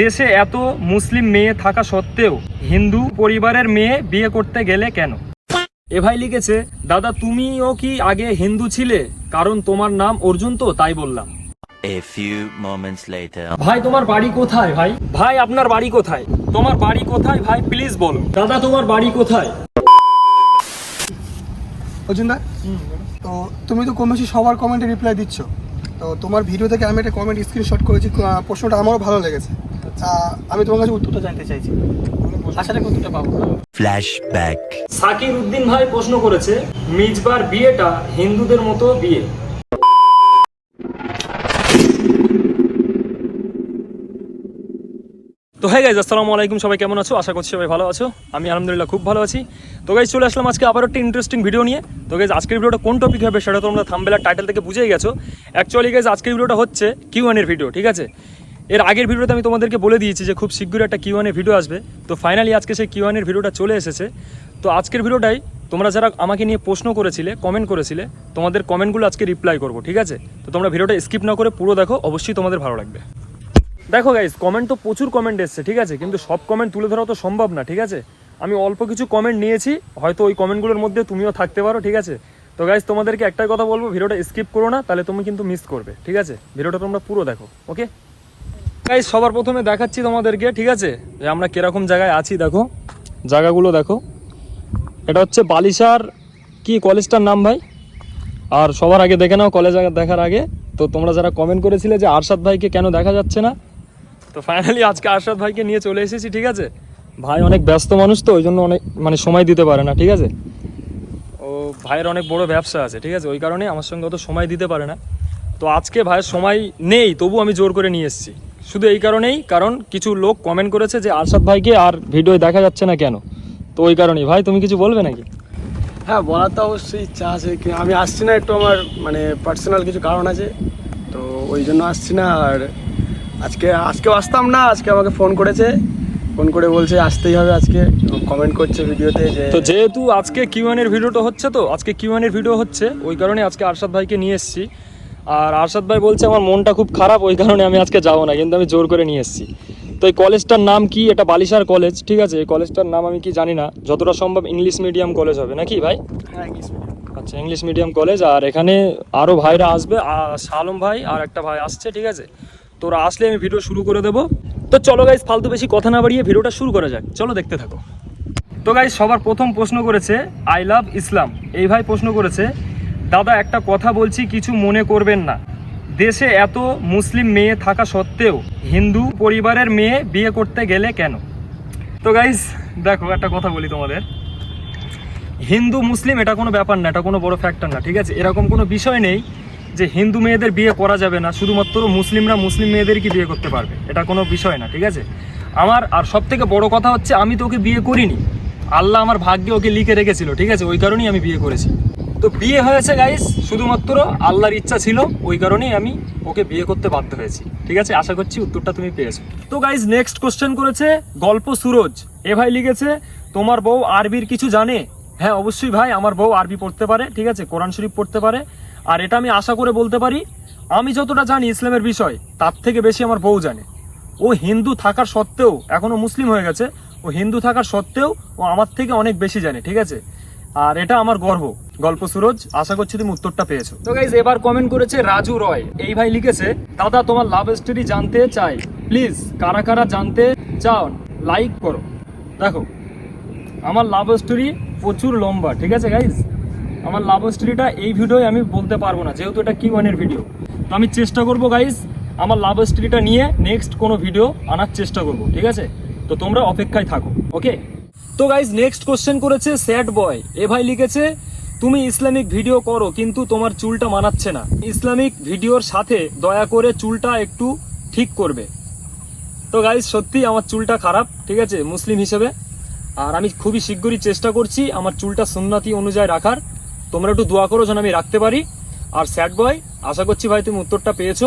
দেশে এত মুসলিম মেয়ে থাকা সত্ত্বেও হিন্দু পরিবারের মেয়ে বিয়ে করতে গেলে কেন? এ ভাই লিখেছে দাদা তুমিও কি আগে হিন্দু ছিলে? কারণ তোমার নাম অর্জুন তো তাই বললাম। A few moments later. ভাই তোমার বাড়ি কোথায় ভাই? ভাই আপনার বাড়ি কোথায়? তোমার বাড়ি কোথায় ভাই? প্লিজ বলো। দাদা তোমার বাড়ি কোথায়? অর্জুনদা তো তুমি তো কম বেশি সবার কমেন্টে রিপ্লাই দিচ্ছ। তো তোমার ভিডিও থেকে আমি একটা কমেন্ট স্ক্রিনশট করেছি প্রশ্নটা আমারও ভালো লেগেছে। আমি তোমার কাছে উত্তরটা জানতে চাইছি। আশা রাখি উত্তরটা পাবো। Flashback. সাকির উদ্দিন ভাই প্রশ্ন করেছে মিজবার বিয়েটা হিন্দুদের মতো বিয়ে। তো হ্যাঁ গাইজ আসসালামু আলাইকুম সবাই কেমন আছো? আশা করছি সবাই ভালো আছো। আমি আলহামদুলিল্লাহ খুব ভালো আছি। তো গাইজ চলে আসলাম আজকে আবার একটা ইন্টারেস্টিং ভিডিও নিয়ে। তো গাইজ আজকের ভিডিওটা কোন টপিক হবে সেটা তোমরা থাম্বেলার টাইটেল থেকে বুঝেই গেছো। অ্যাকচুয়ালি গাইজ আজকের ভিডিওটা হচ্ছে কিউ এর ভিডিও ঠিক আছে? এর আগের ভিডিওতে আমি তোমাদেরকে বলে দিয়েছি যে খুব শীঘ্রই একটা কিউ এর ভিডিও আসবে। তো ফাইনালি আজকে সেই কিউ এর ভিডিওটা চলে এসেছে। তো আজকের ভিডিওটাই তোমরা যারা আমাকে নিয়ে প্রশ্ন করেছিলে কমেন্ট করেছিলে, তোমাদের কমেন্টগুলো আজকে রিপ্লাই করব, ঠিক আছে? তো তোমরা ভিডিওটা স্কিপ না করে পুরো দেখো, অবশ্যই তোমাদের ভালো লাগবে। দেখো গাইজ কমেন্ট তো প্রচুর কমেন্ট এসছে, ঠিক আছে? কিন্তু সব কমেন্ট তুলে ধরা তো সম্ভব না, ঠিক আছে? আমি অল্প কিছু কমেন্ট নিয়েছি, হয়তো ওই কমেন্টগুলোর মধ্যে তুমিও থাকতে পারো, ঠিক আছে? তো গাইজ তোমাদেরকে একটাই কথা বলব ভিডিওটা স্কিপ করো না, তাহলে তুমি কিন্তু মিস করবে, ঠিক আছে? ভিডিওটা তোমরা পুরো দেখো ওকে গাইজ সবার প্রথমে দেখাচ্ছি তোমাদেরকে, ঠিক আছে? যে আমরা কীরকম জায়গায় আছি, দেখো। জায়গাগুলো দেখো। এটা হচ্ছে বালিশার কি কলেজটার নাম ভাই? আর সবার আগে দেখে নাও, কলেজ দেখার আগে। তো তোমরা যারা কমেন্ট করেছিলে যে আরশাদ ভাইকে কেন দেখা যাচ্ছে না, তো ফাইনালি আজকে আরশাদ ভাইকে নিয়ে চলে এসেছি, ঠিক আছে? ভাই অনেক ব্যস্ত মানুষ তো ওই জন্য অনেক মানে সময় দিতে পারে না, ঠিক আছে? ও ভাইয়ের অনেক বড় ব্যবসা আছে, ঠিক আছে? ওই কারণে আমার সঙ্গে অত সময় দিতে পারে না। তো আজকে ভাইয়ের সময় নেই, তবু আমি জোর করে নিয়ে এসেছি। শুধু এই কারণেই কারণ কিছু লোক কমেন্ট করেছে যে আরশাদ ভাইকে আর ভিডিও দেখা যাচ্ছে না কেন? তো ওই কারণেই। ভাই তুমি কিছু বলবে নাকি? হ্যাঁ বলার তো অবশ্যই ইচ্ছা আছে কি আমি আসছি না একটু আমার মানে পার্সোনাল কিছু কারণ আছে তো ওই জন্য আসছি না আর আজকে আজকেও আসতাম না আজকে আমাকে ফোন করেছে ফোন করে বলছে আসতেই হবে আজকে কমেন্ট করছে ভিডিওতে যে তো যেহেতু আজকে কিউএন এর ভিডিওটা হচ্ছে তো আজকে কিউএন এর ভিডিও হচ্ছে ওই কারণে আজকে আরশাদ ভাইকে নিয়ে এসেছি। আর আরশাদ ভাই বলছে আমার মনটা খুব খারাপ ওই কারণে আমি আজকে যাব না কিন্তু আমি জোর করে নিয়ে এসেছি। তো এই কলেজটার নাম কি? এটা বালিশার কলেজ ঠিক আছে? এই কলেজটার নাম আমি কি জানি না। যতটা সম্ভব ইংলিশ মিডিয়াম কলেজ হবে নাকি ভাই? হ্যাঁ আচ্ছা ইংলিশ মিডিয়াম কলেজ আর এখানে আরও ভাইরা আসবে আর সালম ভাই আর একটা ভাই আসছে ঠিক আছে? তোরা আসলে আমি ভিডিও শুরু করে দেবো। তো চলো গাইজ ফালতু বেশি কথা না বাড়িয়ে ভিডিওটা শুরু করা যাক। চলো দেখতে থাকো। তো গাইজ সবার প্রথম প্রশ্ন করেছে আই লাভ ইসলাম এই ভাই প্রশ্ন করেছে দাদা, একটা কথা বলছি, কিছু মনে করবেন না। দেশে এত মুসলিম মেয়ে থাকা সত্ত্বেও হিন্দু পরিবারের মেয়ে বিয়ে করতে গেলে কেন? তো গাইজ দেখো, একটা কথা বলি তোমাদের। হিন্দু মুসলিম, এটা কোনো ব্যাপার না, এটা কোনো বড় ফ্যাক্টর না, ঠিক আছে? এরকম কোনো বিষয় নেই যে হিন্দু মেয়েদের বিয়ে করা যাবে না, শুধুমাত্র মুসলিমরা মুসলিম মেয়েদেরকে বিয়ে করতে পারবে, এটা কোনো বিষয় না, ঠিক আছে? আমার, আর সব থেকে বড় কথা হচ্ছে, আমি তো ওকে বিয়ে করিনি। আল্লাহ আমার ভাগ্যে ওকে লিখে রেখেছিল, ঠিক আছে? ওই কারণেই আমি বিয়ে করেছি। তো বিয়ে হয়েছে গাইস শুধুমাত্র আল্লাহর ইচ্ছা ছিল, ওই কারণেই আমি ওকে বিয়ে করতে বাধ্য হয়েছি, ঠিক আছে? আশা করছি উত্তরটা তুমি পেয়েছ। তো গাইস নেক্সট কোশ্চেন করেছে গল্প সুরজ। এ ভাই লিখেছে, তোমার বউ আরবির কিছু জানে? হ্যাঁ অবশ্যই ভাই, আমার বউ আরবি পড়তে পারে, ঠিক আছে? কোরআন শরীফ পড়তে পারে। আর এটা আমি আশা করে বলতে পারি, আমি যতটা জানি ইসলামের বিষয়, তার থেকে বেশি আমার বউ জানে। ও হিন্দু থাকার সত্ত্বেও এখনও মুসলিম হয়ে গেছে, ও হিন্দু থাকার সত্ত্বেও ও আমার থেকে অনেক বেশি জানে, ঠিক আছে? আর এটা আমার গর্ব। গল্প সুরজ, আশা করছি তুমি উত্তরটা পেয়েছ। তো গাইজ এবার কমেন্ট করেছে রাজু রয়। এই ভাই লিখেছে, দাদা, তোমার লাভ স্টোরি জানতে চাই। প্লিজ কারা কারা জানতে চাও লাইক করো। দেখো, আমার লাভ স্টোরি প্রচুর লম্বা, ঠিক আছে গাইজ আমার লাভ স্টোরিটা এই ভিডিওয় আমি বলতে পারব না, যেহেতু এটা কি ওয়ানের ভিডিও তো আমি চেষ্টা করব গাইজ আমার লাভ স্টোরিটা নিয়ে নেক্সট কোনো ভিডিও আনার চেষ্টা করব, ঠিক আছে? তো তোমরা অপেক্ষায় থাকো ওকে তো গাইজ নেক্সট কোশ্চেন করেছে স্যাড বয় এ ভাই লিখেছে তুমি ইসলামিক ভিডিও করো, কিন্তু তোমার চুলটা মানাচ্ছে না। ইসলামিক ভিডিওর সাথে দয়া করে চুলটা একটু ঠিক করবে। তো গাইজ সত্যি আমার চুলটা খারাপ, ঠিক আছে, মুসলিম হিসেবে। আর আমি খুবই শীঘ্রই চেষ্টা করছি আমার চুলটা সুন্নাতি অনুযায়ী রাখার। তোমরা একটু দোয়া করো যেন আমি রাখতে পারি। আর স্যাড বয় আশা করছি ভাই তুমি উত্তরটা পেয়েছ।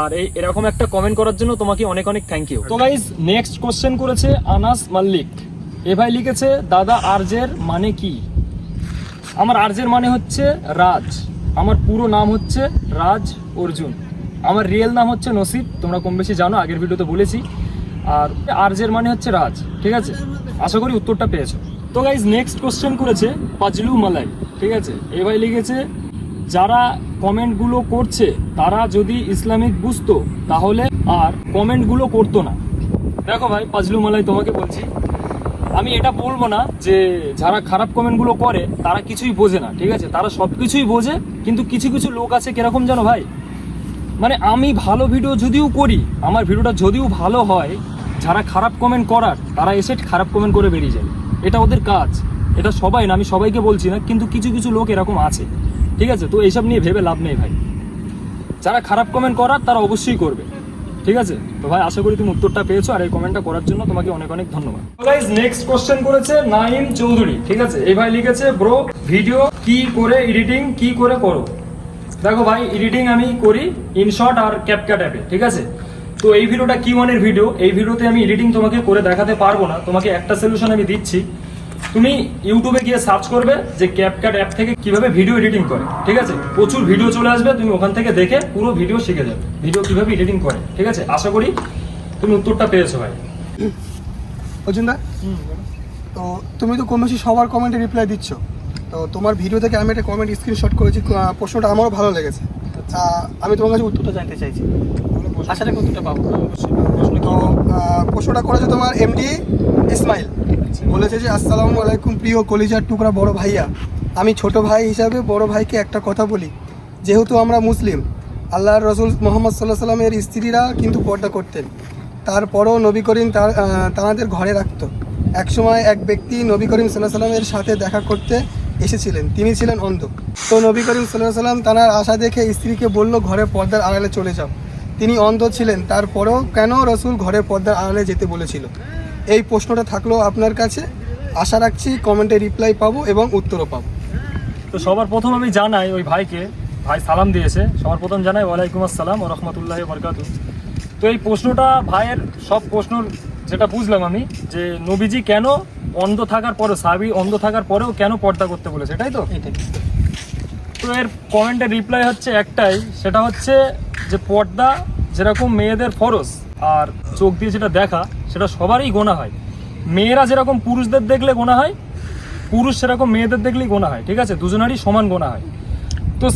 আর এই এরকম একটা কমেন্ট করার জন্য তোমাকে অনেক অনেক থ্যাংক ইউ তো গাইজ নেক্সট কোশ্চেন করেছে আনাস মাল্লিক। এ ভাই লিখেছে, দাদা, আরজের মানে কি? আমার আরজের মানে হচ্ছে রাজ। আমার পুরো নাম হচ্ছে রাজ অর্জুন। আমার রিয়েল নাম হচ্ছে নসিব, তোমরা কম বেশি জানো, আগের ভিডিওতে বলেছি। আর আরজের মানে হচ্ছে রাজ, ঠিক আছে? আশা করি উত্তরটা পেয়েছ। তো গাইজ নেক্সট কোশ্চেন করেছে পাজলু মালাই, ঠিক আছে? এ ভাই লিখেছে, যারা কমেন্টগুলো করছে, তারা যদি ইসলামিক বুঝতো, তাহলে আর কমেন্টগুলো করতো না। দেখো ভাই পাজলু মালাই তোমাকে বলছি আমি এটা বলব না যে যারা খারাপ কমেন্টগুলো করে, তারা কিছুই বোঝে না, ঠিক আছে? তারা সব কিছুই বোঝে, কিন্তু কিছু কিছু লোক আছে কীরকম জানো ভাই? মানে আমি ভালো ভিডিও যদিও করি, আমার ভিডিওটা যদিও ভালো হয়, যারা খারাপ কমেন্ট করার, তারা এসে খারাপ কমেন্ট করে বেরিয়ে যায়। এটা ওদের কাজ, এটা সবাই না, আমি সবাইকে বলছি না, কিন্তু কিছু কিছু লোক এরকম আছে, ঠিক আছে? তো এইসব নিয়ে ভেবে লাভ নেই ভাই। যারা খারাপ কমেন্ট করার, তারা অবশ্যই করবে। ঠিক আছে? তো ভাই, আশা করি তুমি উত্তরটা পেয়েছ আর এই কমেন্টটা করার জন্য তোমাকে অনেক অনেক ধন্যবাদ। গাইস নেক্সট কোশ্চেন করেছে নাইম চৌধুরী, ঠিক আছে? এই ভাই লিখেছে ব্রো ভিডিও কি করে এডিটিং কি করে করো? দেখো ভাই এডিটিং আমি করি ইনশর্ট আর ক্যাপকাট অ্যাপে ঠিক আছে? তো এই ভিডিওটা কি ওয়ানের ভিডিও এই ভিডিওতে আমি এডিটিং তোমাকে করে দেখাতে পারব না। তোমাকে একটা সলিউশন আমি দিচ্ছি। তুমি ইউটিউবে গিয়ে সার্চ করবে যে ক্যাপকাট অ্যাপ থেকে কীভাবে ভিডিও এডিটিং করে ঠিক আছে? প্রচুর ভিডিও চলে আসবে তুমি ওখান থেকে দেখে পুরো ভিডিও শিখে যাবে ভিডিও কীভাবে এডিটিং করে ঠিক আছে? আশা করি তুমি উত্তরটা পেয়েছ ভাই। অর্জুন দা তো তুমি তো কম বেশি সবার কমেন্টে রিপ্লাই দিচ্ছ। তো তোমার ভিডিও থেকে আমি একটা কমেন্ট স্ক্রিনশট করেছি প্রশ্নটা আমারও ভালো লেগেছে। আমি তোমার কাছে উত্তরটা জানতে চাইছি। আশা রাখি উত্তরটা পাবো। তো প্রশ্নটা করেছে তোমার এমডি ইসমাইল বলেছে। যে, আসসালামু আলাইকুম প্রিয় কলিজার টুকরা বড় ভাইয়া। আমি ছোট ভাই হিসাবে বড় ভাইকে একটা কথা বলি। যেহেতু আমরা মুসলিম, আল্লাহর রসুল মোহাম্মদ সাল্লাহ সাল্লামের স্ত্রীরা কিন্তু পর্দা করতেন। তারপরও নবী করিম তার তাঁদের ঘরে রাখত। একসময় এক ব্যক্তি নবী করিম সাল্লাহ সাল্লামের সাথে দেখা করতে এসেছিলেন। তিনি ছিলেন অন্ধ। তো নবী করিম সাল্লাহ সাল্লাম তাঁর আশা দেখে স্ত্রীকে বলল, ঘরে পর্দার আড়ালে চলে যাও। তিনি অন্ধ ছিলেন। তারপরেও কেন রসুল ঘরে পর্দার আড়ালে যেতে বলেছিল? এই প্রশ্নটা থাকল আপনার কাছে। আশা রাখছি কমেন্টে রিপ্লাই পাবো এবং উত্তরও পাবো। তো সবার প্রথম আমি জানাই ওই ভাইকে ভাই সালাম দিয়েছে। সবার প্রথম জানাই ওয়ালাইকুম আসসালাম ও রহমতুল্লাহ বরকাতু। তো এই প্রশ্নটা ভাইয়ের সব প্রশ্নর যেটা বুঝলাম আমি যে নবীজি কেন অন্ধ থাকার পরেও সাবি অন্ধ থাকার পরেও কেন পর্দা করতে বলেছে এটাই তো? তো এর কমেন্টের রিপ্লাই হচ্ছে একটাই সেটা হচ্ছে যে পর্দা যেরকম মেয়েদের ফরজ আর চোখ দিয়ে যেটা দেখা সেটা সবারই গোনা হয়। মেয়েরা যেরকম পুরুষদের দেখলে গোনা হয়, পুরুষ সেরকম মেয়েদের দেখলেই গোনা হয়, ঠিক আছে? দুজনেরই সমান গোনা হয়। তো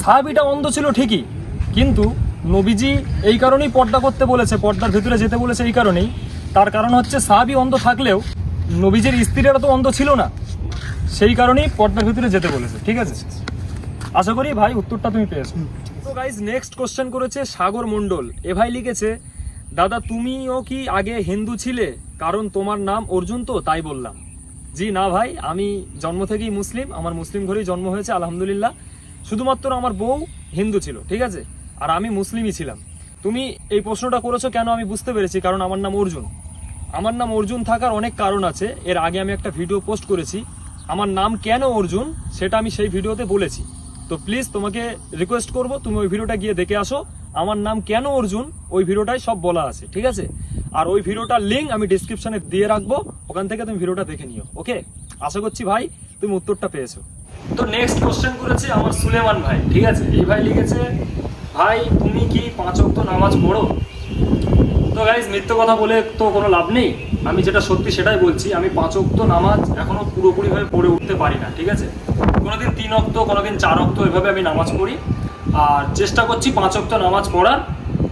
সাহাবিটা অন্ধ ছিল ঠিকই, কিন্তু নবীজি এই কারণেই পর্দা করতে বলেছে, পর্দার ভিতরে যেতে বলেছে এই কারণেই। তার কারণ হচ্ছে সাহাবি অন্ধ থাকলেও নবীজির স্ত্রীরা তো অন্ধ ছিল না। সেই কারণেই পর্দার ভিতরে যেতে বলেছে, ঠিক আছে? আশা করি ভাই, উত্তরটা তুমি পেয়েছ। তো গাইজ নেক্সট কোশ্চেন করেছে সাগর মণ্ডল। এ ভাই লিখেছে দাদা, তুমিও কি আগে হিন্দু ছিলে? কারণ তোমার নাম অর্জুন তো, তাই বললাম। জি না ভাই, আমি জন্ম থেকেই মুসলিম, আমার মুসলিম ঘরেই জন্ম হয়েছে, আলহামদুলিল্লাহ। শুধুমাত্র আমার বউ হিন্দু ছিল, ঠিক আছে? আর আমি মুসলিমই ছিলাম। তুমি এই প্রশ্নটা করেছ কেন আমি বুঝতে পেরেছি, কারণ আমার নাম অর্জুন। আমার নাম অর্জুন থাকার অনেক কারণ আছে, এর আগে আমি একটা ভিডিও পোস্ট করেছি। আমার নাম কেন অর্জুন, সেটা আমি সেই ভিডিওতে বলেছি। তো প্লিজ তোমাকে রিকোয়েস্ট করব, তুমি ওই ভিডিওটা গিয়ে দেখে আসো আমার নাম কেন অর্জুন? ওই ভিডিওটাই সব বলা আছে, ঠিক আছে? আর ওই ভিডিওটার লিঙ্ক আমি ডিসক্রিপশনে দিয়ে রাখব, ওখান থেকে তুমি ভিডিওটা দেখে নিও ওকে আশা করছি ভাই, তুমি উত্তরটা পেয়েছ। তো নেক্সট কোশ্চেন করেছে আমার সুলেমান ভাই, ঠিক আছে? এই ভাই লিখেছে, ভাই, তুমি কি পাঁচ ওয়াক্ত নামাজ পড়ো? তো গাইজ মিথ্যে কথা বলে তো কোনো লাভ নেই। আমি যেটা সত্যি সেটাই বলছি, আমি পাঁচ অক্ত নামাজ এখনও পুরোপুরিভাবে পড়ে উঠতে পারি না, ঠিক আছে? কোনোদিন তিন অক্ত কোনোদিন চার অক্ত এভাবে আমি নামাজ পড়ি। আর চেষ্টা করছি পাঁচ অক্ত নামাজ পড়ার।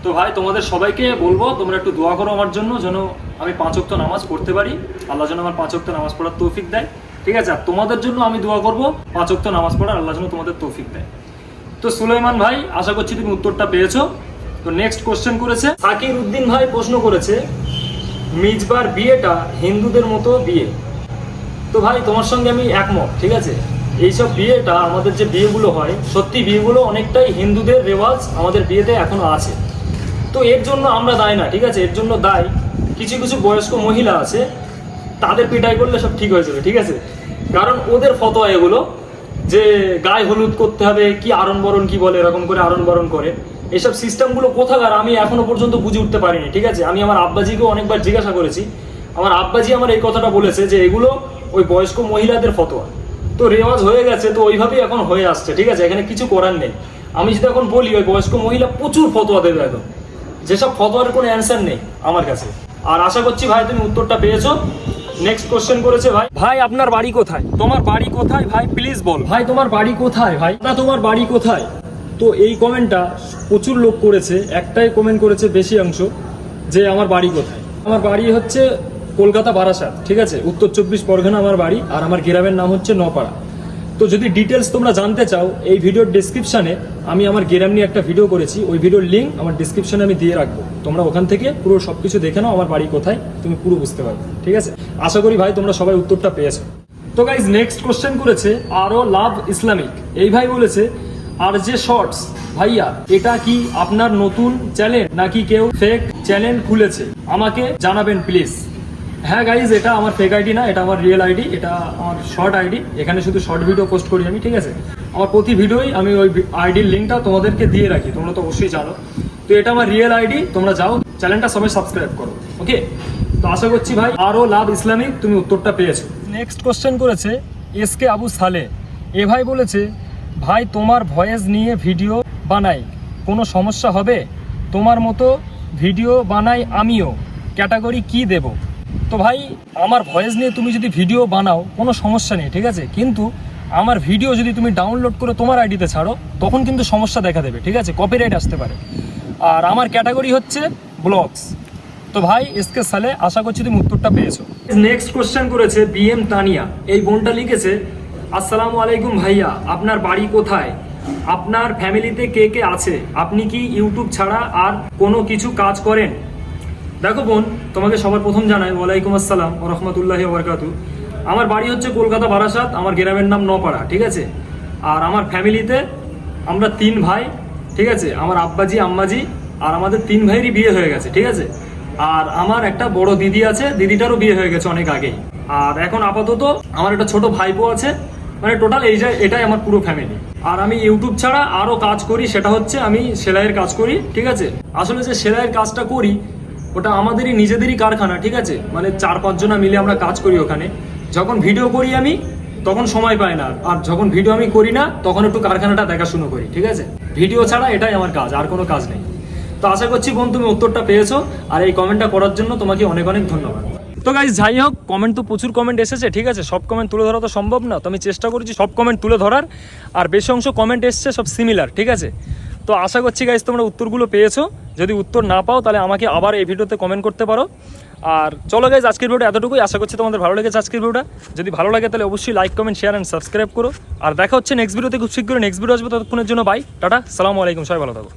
তো ভাই, তোমাদের সবাইকে বলব, তোমরা একটু দোয়া করো আমার জন্য, যেন আমি পাঁচ অক্ত নামাজ পড়তে পারি। আল্লাহ যেন আমার পাঁচ অক্ত নামাজ পড়ার তৌফিক দেয়। ঠিক আছে, আর তোমাদের জন্য আমি দোয়া করব, পাঁচ অক্ত নামাজ পড়ার, আল্লাহ যেন তোমাদের তৌফিক দেয়। তো সুলাইমান ভাই, আশা করছি তুমি উত্তরটা পেয়েছ। তো নেক্সট কোশ্চেন করেছে, সাকির উদ্দিন ভাই প্রশ্ন করেছে, মিজবার বিয়েটা হিন্দুদের মতো বিয়ে? তো ভাই, তোমার সঙ্গে আমি একমত, ঠিক আছে? এইসব বিয়েটা, আমাদের যে বিয়েগুলো হয়, সত্যি বিয়েগুলো অনেকটাই হিন্দুদের রেওয়াজ আমাদের বিয়েতে এখনও আছে। তো এর জন্য আমরা দায় না, ঠিক আছে? এর জন্য দায় কিছু কিছু বয়স্ক মহিলা আছে, তাদের পিটাই করলে সব ঠিক হয়ে যাবে, ঠিক আছে? কারণ ওদের ফতোয়া এগুলো যে গায়ে হলুদ করতে হবে, কি আরণ বরণ কি বলে, এরকম করে আরণ বরণ করে। এসব সিস্টেমগুলো কোথাকার আমি এখনও পর্যন্ত বুঝে উঠতে পারিনি, ঠিক আছে? আমি আমার আব্বাজিকেও অনেকবার জিজ্ঞাসা করেছি। আমার আব্বাজি আমার এই কথাটা বলেছে যে এগুলো ওই বয়স্ক মহিলাদের ফতোয়া। তো রেওয়াজ হয়ে গেছে, তো ওইভাবেই এখন হয়ে আসছে, ঠিক আছে? এখানে কিছু করার নেই। আমি যদি এখন বলি, ওই বয়স্ক মহিলা প্রচুর ফতোয়া দেবে এখন যেসব ফতোয়ার কোনো অ্যান্সার নেই আমার কাছে। আর আশা করছি ভাই, তুমি উত্তরটা পেয়েছ। নেক্সট কোশ্চেন করেছে ভাই ভাই, আপনার বাড়ি কোথায়? তোমার বাড়ি কোথায়? ভাই প্লিজ বল। ভাই, তোমার বাড়ি কোথায়? ভাই না তোমার বাড়ি কোথায়? তো এই কমেন্টটা প্রচুর লোক করেছে। একটাই কমেন্ট করেছে বেশি অংশ, যে, আমার বাড়ি কোথায়? আমার বাড়ি হচ্ছে কলকাতা বারাসাত, ঠিক আছে? উত্তর চব্বিশ পরগনা আমার বাড়ি, আর আমার গ্রামের নাম হচ্ছে নপাড়া। তো যদি ডিটেলস তোমরা জানতে চাও, এই ভিডিওর ডিসক্রিপশানে আমি আমার গ্রাম নিয়ে একটা ভিডিও করেছি। ওই ভিডিওর লিঙ্ক আমার ডিসক্রিপশানে আমি দিয়ে রাখব। তোমরা ওখান থেকে পুরো সব কিছু দেখে নাও, আমার বাড়ি কোথায়, তুমি পুরো বুঝতে পারবে, ঠিক আছে? আশা করি ভাই, তোমরা সবাই উত্তরটা পেয়েছ। তো গাইজ নেক্সট কোশ্চেন করেছে আরও লাভ ইসলামিক। এই ভাই বলেছে, আর যে শর্টস ভাইয়া, এটা কি আপনার নতুন চ্যানেল নাকি কেউ ফেক চ্যানেল খুলেছে? আমাকে জানাবেন প্লিজ হ্যাঁ গাইজ এটা আমার ফেক আইডি না, এটা আমার রিয়েল আইডি এটা আমার শর্ট আইডি এখানে শুধু শর্ট ভিডিও পোস্ট করি আমি, ঠিক আছে? আমার প্রতি ভিডিওই আমি ওই আইডির লিঙ্কটা তোমাদেরকে দিয়ে রাখি, তোমরা তো অবশ্যই জানো। তো এটা আমার রিয়েল আইডি তোমরা যাও চ্যানেলটা সবাই সাবস্ক্রাইব করো ওকে তো আশা করছি ভাই আরও লাভ ইসলামিক তুমি উত্তরটা পেয়েছ। নেক্সট কোশ্চেন করেছে এস কে আবু সালে। এ ভাই বলেছে, ভাই, তোমার ভয়েস নিয়ে ভিডিও বানাই, কোনো সমস্যা হবে? তোমার মতো ভিডিও বানাই আমিও। ক্যাটাগরি কি দেব? তো ভাই, আমার ভয়েস নিয়ে তুমি যদি ভিডিও বানাও, কোনো সমস্যা নেই, ঠিক আছে? কিন্তু আমার ভিডিও যদি তুমি ডাউনলোড করে তোমার আইডিতে ছাড়ো, তখন কিন্তু সমস্যা দেখা দেবে, ঠিক আছে? কপিরাইট আসতে পারে। আর আমার ক্যাটাগরি হচ্ছে ব্লগস তো ভাই এসকে সালে আশা করছি তুমি উত্তরটা পেয়েছ। নেক্সট কোশ্চেন করেছে বিএম তানিয়া এই বোনটা লিখেছে, আসসালামু আলাইকুম ভাইয়া, আপনার বাড়ি কোথায়? আপনার ফ্যামিলিতে কে কে আছে? আপনি কি ইউটিউব ছাড়া আর কোনো কিছু কাজ করেন? দেখো বোন, তোমাকে সবার প্রথম জানাই, ওয়ালাইকুম আসসালাম ও রহমতুল্লাহি ওবরকাতু আমার বাড়ি হচ্ছে কলকাতা বারাসাত, আমার গ্রামের নাম নপাড়া, ঠিক আছে? আর আমার ফ্যামিলিতে আমরা তিন ভাই, ঠিক আছে? আমার আব্বাজি, আম্মাজি আর আমাদের তিন ভাইয়েরই বিয়ে হয়ে গেছে, ঠিক আছে? আর আমার একটা বড় দিদি আছে, দিদিটারও বিয়ে হয়ে গেছে অনেক আগেই। আর এখন আপাতত আমার একটা ছোট ভাইপো আছে মানে টোটাল এই যে এটাই আমার পুরো ফ্যামিলি আর আমি ইউটিউব ছাড়া আরও কাজ করি, সেটা হচ্ছে আমি সেলাইয়ের কাজ করি, ঠিক আছে? আসলে যে সেলাইয়ের কাজটা করি ওটা আমাদেরই নিজেদেরই কারখানা, ঠিক আছে? মানে চার পাঁচজনা মিলে আমরা কাজ করি ওখানে। যখন ভিডিও করি আমি, তখন সময় পাই না। আর যখন ভিডিও আমি করি না, তখন একটু কারখানাটা দেখাশুনো করি, ঠিক আছে? ভিডিও ছাড়া এটাই আমার কাজ, আর কোনো কাজ নেই। তো আশা করছি বোন তুমি উত্তরটা পেয়েছ, আর এই কমেন্টটা করার জন্য তোমাকে অনেক অনেক ধন্যবাদ। তো গাইজ যাই হোক কমেন্ট তো প্রচুর কমেন্ট এসেছে, ঠিক আছে? সব কমেন্ট তুলে ধরা তো সম্ভব না, তো আমি চেষ্টা করেছি সব কমেন্ট তুলে ধরার। আর বেশি অংশ কমেন্ট এসছে সব সিমিলার ঠিক আছে? তো আশা করছি গাইজ তোমরা উত্তরগুলো পেয়েছ। যদি উত্তর না পাও তাহলে আমাকে আবার এই ভিডিওতে কমেন্ট করতে পারো। আর চলো গাইজ আজকের ভিডিওটা এতটুকুই। আশা করছি তোমাদের ভালো লেগেছে আজকের ভিডিওটা যদি ভালো লাগে তাহলে অবশ্যই like comment share and subscribe করো। আর দেখা হচ্ছে নেক্সট ভিডিওতে খুব শীঘ্রই নেক্সট ভিডিও আসবে। ততক্ষণের জন্য বাই টাটা, সালামু আলাইকুম, সবাই ভালো থাকো।